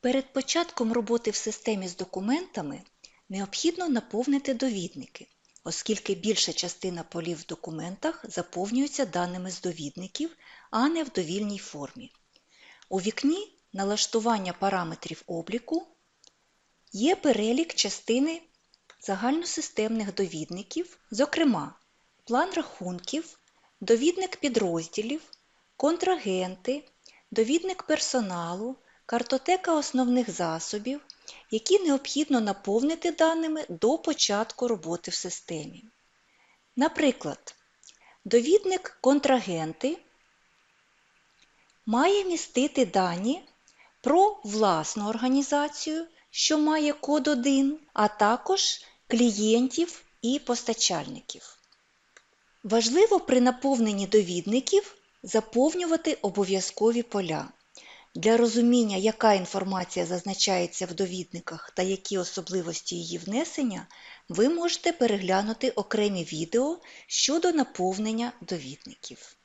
Перед початком роботи в системі з документами необхідно наповнити довідники, оскільки більша частина полів в документах заповнюється даними з довідників, а не в довільній формі. У вікні Налаштування параметрів обліку є перелік частини загальносистемних довідників, зокрема план рахунків, довідник підрозділів, контрагенти, довідник персоналу, картотека основних засобів, які необхідно наповнити даними до початку роботи в системі. Наприклад, довідник контрагенти має містити дані про власну організацію, що має код 1, а також клієнтів і постачальників. Важливо при наповненні довідників заповнювати обов'язкові поля. Для розуміння, яка інформація зазначається в довідниках та які особливості її внесення, ви можете переглянути окремі відео щодо наповнення довідників.